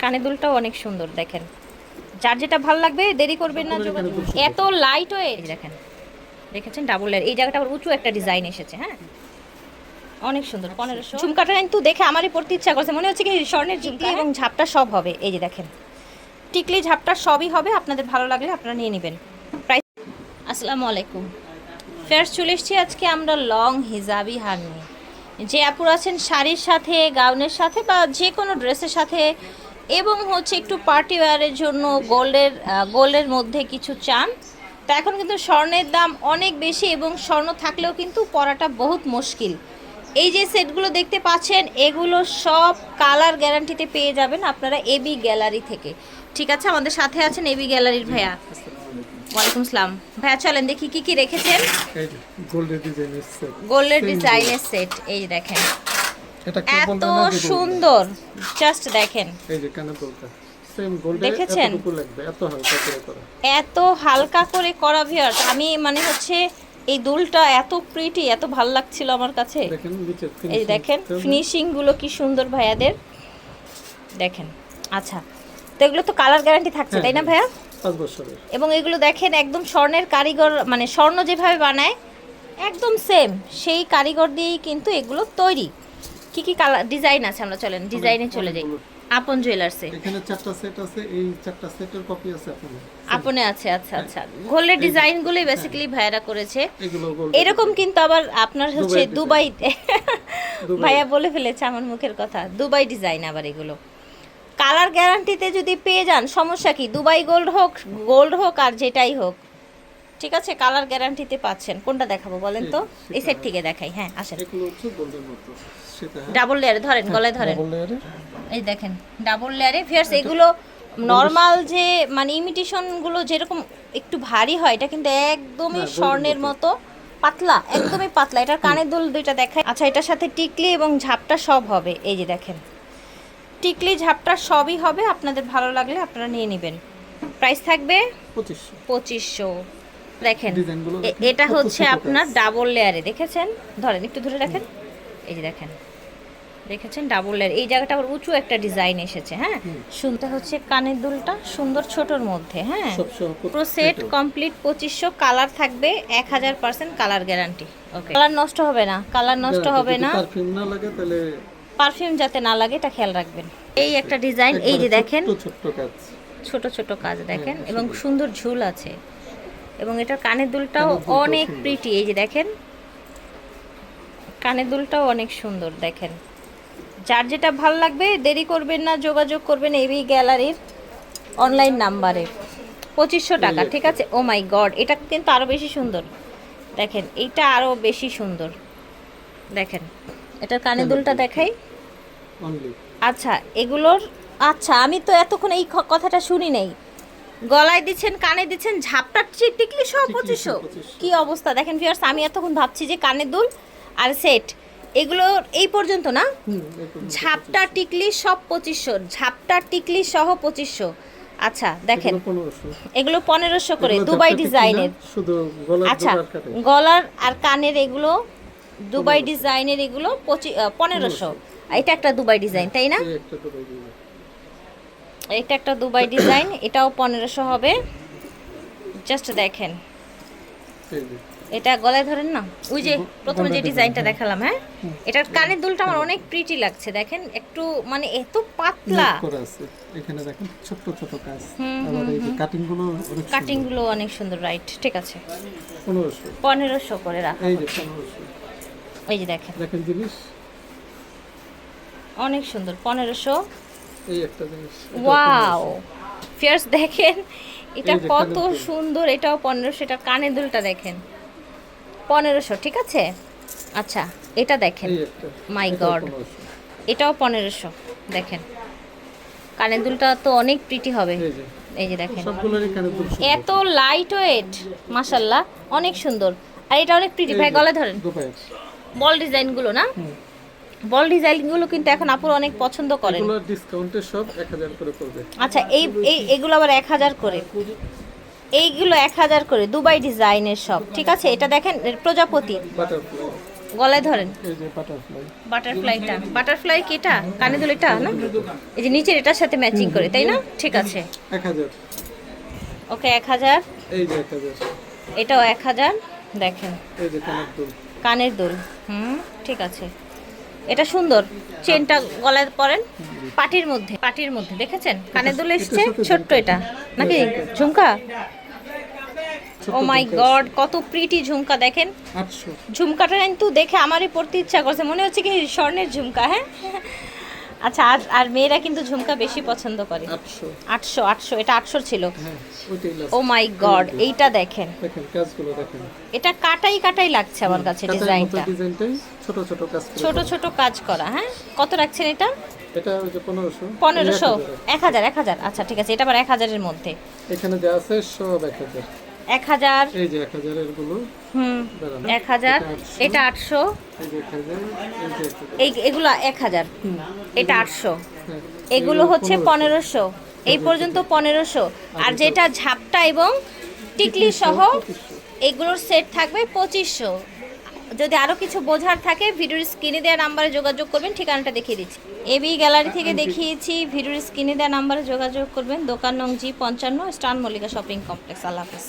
কানে দুলটাও অনেক সুন্দর দেখেন। যার যেটা ভালো লাগবে দেরি করবেন না এত লাইট ওয়েট দেখেন। দেখেছেন? ডাবল এই জায়গাটা আবার উঁচু একটা ডিজাইন এসেছে হ্যাঁ? অনেক সুন্দর। পনেরোশো। ঝুমকাটা কিন্তু দেখে আমারই পড়তে ইচ্ছা করছে। মনে হচ্ছে কি স্বর্ণের ঝুমকা? এবং ঝাপটা সব হবে। এই যে দেখেন। টিকলি ঝাপটা সবই হবে। আপনাদের ভালো লাগলে আপনারা নিয়ে নেবেন। প্রাইস আসসালামু আলাইকুম। ফেয়ার্স চলে এসেছি আজকে আমরা লং হিজাবি হার নিয়ে। যে আপুর আছেন শাড়ির সাথে গাউনের সাথে বা যে কোনো ড্রেসের সাথে এবং হচ্ছে একটু পার্টি ওয়ারের জন্য গোল্ডের গোল্ডের মধ্যে কিছু চান। তা এখন কিন্তু স্বর্ণের দাম অনেক বেশি এবং স্বর্ণ থাকলেও কিন্তু পরাটা বহুত মুশকিল। এই যে সেটগুলো দেখতে পাচ্ছেন এগুলো সব কালার গ্যারান্টিতে পেয়ে যাবেন আপনারা এবি গ্যালারি থেকে। ঠিক আছে আমাদের সাথে আছেন এবি গ্যালারির ভাইয়া। ওয়ালাইকুম আসসালাম ভাইয়া চলেন দেখি কি কি রেখেছেন। গোল্ডের ডিজাইনের সেট গোল্ডের ডিজাইনের সেট এই দেখেন। এত? সুন্দর। জাস্ট দেখেন। এই যে কানে বলতে দেখেছেন? এত হালকা করে করা। ভিউয়ার্স আমি মানে হচ্ছে এই দুলটা এত প্রিটি এত ভালো লাগছিল আমার কাছে। এই দেখেন ফিনিশিংগুলো কি সুন্দর ভাইয়াদের। দেখেন আচ্ছা। তো এগুলো তো কালার গ্যারান্টি থাকছে হ্যাঁ, তাই না ভাইয়া? এবং এগুলো দেখেন একদম স্বর্ণের কারিগর মানে স্বর্ণ যেভাবে বানায় একদম সেম সেই কারিগর দিয়েই কিন্তু এগুলো তৈরি। কি কি কালার ডিজাইন আছে আমরা চলেন ডিজাইনে চলে যাই। আপন জুয়েলার্সে এখানে চারটা সেট আছে এই চারটা সেটের কপি আছে আপনাদের। আপনে আছে আচ্ছা আচ্ছা। গোল্ডের ডিজাইনগুলোই বেসিক্যালি ভাইরা করেছে। এরকম কিন্তু আবার আপনার হচ্ছে দুবাই দুবাই। ভাইয়া বলে ফেলেছে আমার মুখের কথা। দুবাই ডিজাইন আবার এগুলো। কালার গ্যারান্টিতে যদি পেয়ে যান সমস্যা কি? দুবাই গোল্ড হোক গোল্ড হোক আর যেটাই হোক। ঠিক আছে? কালার গ্যারান্টিতে পাচ্ছেন। কোনটা দেখাবো বলেন তো? এই সেট থেকে দেখাই। হ্যাঁ আসেন। ডাবল লেয়ারে ধরেন গলায় ধরেন। এই দেখেন ডাবল লেয়ারে ফিয়ার্স এগুলো নর্মাল যে মানে ইমিটেশনগুলো যেরকম একটু ভারী হয় এটা কিন্তু একদমই স্বর্ণের মতো। পাতলা একদমই পাতলা। এটার কানের দুল দুইটা দেখায় আচ্ছা এটার সাথে টিকলি এবং ঝাপটা সব হবে। এই যে দেখেন। টিকলি ঝাপটা সবই হবে। আপনাদের ভালো লাগলে আপনারা নিয়ে নেবেন। প্রাইস থাকবে পঁচিশশো। পঁচিশশো। দেখেন এটা হচ্ছে আপনার ডাবল লেয়ারে দেখেছেন? ধরেন একটু ধরে রাখেন। এই যে দেখেন দেখেছেন? Double layer. এই জায়গাটা আবার উঁচু একটা ডিজাইন এসেছে হ্যাঁ? শুনতে হচ্ছে কানের দুলটা সুন্দর ছোটর মধ্যে হ্যাঁ? পুরো সেট কমপ্লিট পঁচিশশো কালার থাকবে এক হাজার percent colour guarantee okay? Colour নষ্ট হবে না কালার নষ্ট হবে না। পারফিউম না লাগে তাহলে পারফিউম যাতে না লাগে এটা খেয়াল রাখবেন। এই একটা ডিজাইন এই যে দেখেন। ছোট ছোট কাজ দেখেন? হ্যাঁ, এবং। সুন্দর ঝুল আছে। এবং এটার কানের দুলটাও অনেক প্রিটি এই যে দেখেন। কানের দুলটাও অনেক সুন্দর দেখেন। যার যেটা ভালো লাগবে দেরি করবেন না যোগাযোগ করবেন এবি গ্যালারির অনলাইন নাম্বারে। পঁচিশশো টাকা ঠিক আছে? ও মাই গড এটা কিন্তু আরও বেশি সুন্দর। দেখেন এইটা আরও বেশি সুন্দর। দেখেন এটার কানের দুলটা দেখাই। আচ্ছা এগুলোর আচ্ছা আমি তো এতক্ষণ এই কথাটা শুনি নাই। গলায় দিচ্ছেন কানে দিচ্ছেন ঝাপটা টিকলি সহ পঁচিশশো সহ 2500 কি অবস্থা? দেখেন ফিয়ার্স আমি এতক্ষণ ভাবছি যে কানের দুল আর সেট এগুলো এই পর্যন্ত না? ঝাপটা টিকলি সব পঁচিশশো ঝাপটা টিকলি সহ পঁচিশশো আচ্ছা দেখেন। এগুলো পনেরোশো। করে দুবাই ডিজাইনের। আচ্ছা গলার আর কানের এগুলো দুবাই ডিজাইনের এগুলো পঁচি পনেরোশো। এটা একটা দুবাই ডিজাইন তাই না এই একটা দুবাই ডিজাইন এটা একটা দুবাই ডিজাইন এটাও পনেরোশো হবে। জাস্ট দেখেন। এটা গলায় ধরেন না? ওই যে প্রথমে যে ডিজাইনটা দেখালাম হ্যাঁ? এটার কানের দুলটা আমার অনেক প্রিটি লাগছে দেখেন? একটু মানে এত পাতলা। এখানে দেখেন ছোট্ট ছোট কাজ। হুম, আবার এই কাটিংগুলো কাটিংগুলো অনেক সুন্দর রাইট ঠিক আছে। পনেরোশো করে রাখা। এই যে পনেরোশো। এই যে দেখেন। দেখেন জিনিস। অনেক সুন্দর পনেরোশো। এই একটা জিনিস ওয়াও ফিয়ার্স দেখেন এটা কত সুন্দর এটাও পনেরোশো এটা কানের দুলটা দেখেন। পনেরোশো ঠিক আছে? আচ্ছা এটা দেখেন। একটা My এটাও God. 1500 এটাও পনেরোশো দেখেন। কানের দুলটা তো অনেক প্রিটি হবে। এই যে। দেখেন। এত লাইট ওয়েট মাসাল্লাহ অনেক সুন্দর। আর এটা অনেক প্রিটি ভাই যে, গলায় ধরেন। বল ডিজাইনগুলো না। বল ডিজাইনগুলো কিন্তু এখন আপুর অনেক পছন্দ করেন। এগুলো ডিসকাউন্টে সব এক হাজার করে পড়বে। আচ্ছা এই এই এগুলো আবার এক হাজার করে? এইগুলো এক হাজার করে দুবাই ডিজাইনের সব ঠিক আছে? এটা দেখেন প্রজাপতি। গলায় ধরেন। এই যে বাটারফ্লাই বাটারফ্লাইটা বাটারফ্লাই কি এটা? কানে দুল এটা না? এই যে নিচের এটার সাথে ম্যাচিং করে তাই না? ঠিক আছে। এক হাজার। ওকে এক হাজার। এই যে এক হাজার। এটাও এক হাজার দেখেন। এই যে কানের দুল। কানের দুল হুম ঠিক আছে। এটা সুন্দর। চেনটা গলায় পরেন পাটির মধ্যে পাটির মধ্যে দেখেছেন? কানে দুল এসছে ছোট্ট এটা। নাকি? ঝুমকা? ও মাই গড কত প্রিটি ঝুমকা দেখেন? ঝুমকাটা কিন্তু দেখে আমারই পড়তে ইচ্ছা করছে। মনে হচ্ছে কি স্বর্ণের ঝুমকা হ্যাঁ? আচ্ছা আর আর মেয়েরা কিন্তু ঝুমকা বেশি পছন্দ করে। আটশো। আটশো এটা আটশো ছিল। ও মাই গড এইটা দেখেন। এটা কাটাই কাটাই লাগছে আমার কাছে ডিজাইনটা। ছোট ছোট কাজ ছোট ছোট কাজ করা হ্যাঁ? কত রাখছেন এটা? এটা ওই যে পনেরোশো। পনেরোশো। এক হাজার এক হাজার। আচ্ছা ঠিক আছে এটা আবার এক হাজারের মধ্যে। এখানে যা আছে সব এক হাজার। এক হাজার। এই যে এক হাজারেরগুলো। হুম এক হাজার এটা এটা 800, আটশো। এই এগুলো এক হাজার। এটা আটশো। হ্যাঁ, এগুলো হচ্ছে পনেরোশো। এই পর্যন্ত পনেরোশো। আর যেটা ঝাপটা এবং টিকলি সহ এগুলোর সেট থাকবে পঁচিশশো। যদি আরও কিছু বোঝার থাকে ভিডিওর স্ক্রিনে দেওয়া নাম্বারে যোগাযোগ করবেন ঠিকানাটা দেখিয়ে দিচ্ছি। এবি গ্যালারি থেকে দেখিয়েছি ভিডিওর স্ক্রিনে দেওয়া নাম্বারে যোগাযোগ করবেন দোকান নং জি পঞ্চান্ন স্টান মল্লিকা শপিং কমপ্লেক্স। আল্লাহ হাফেজ।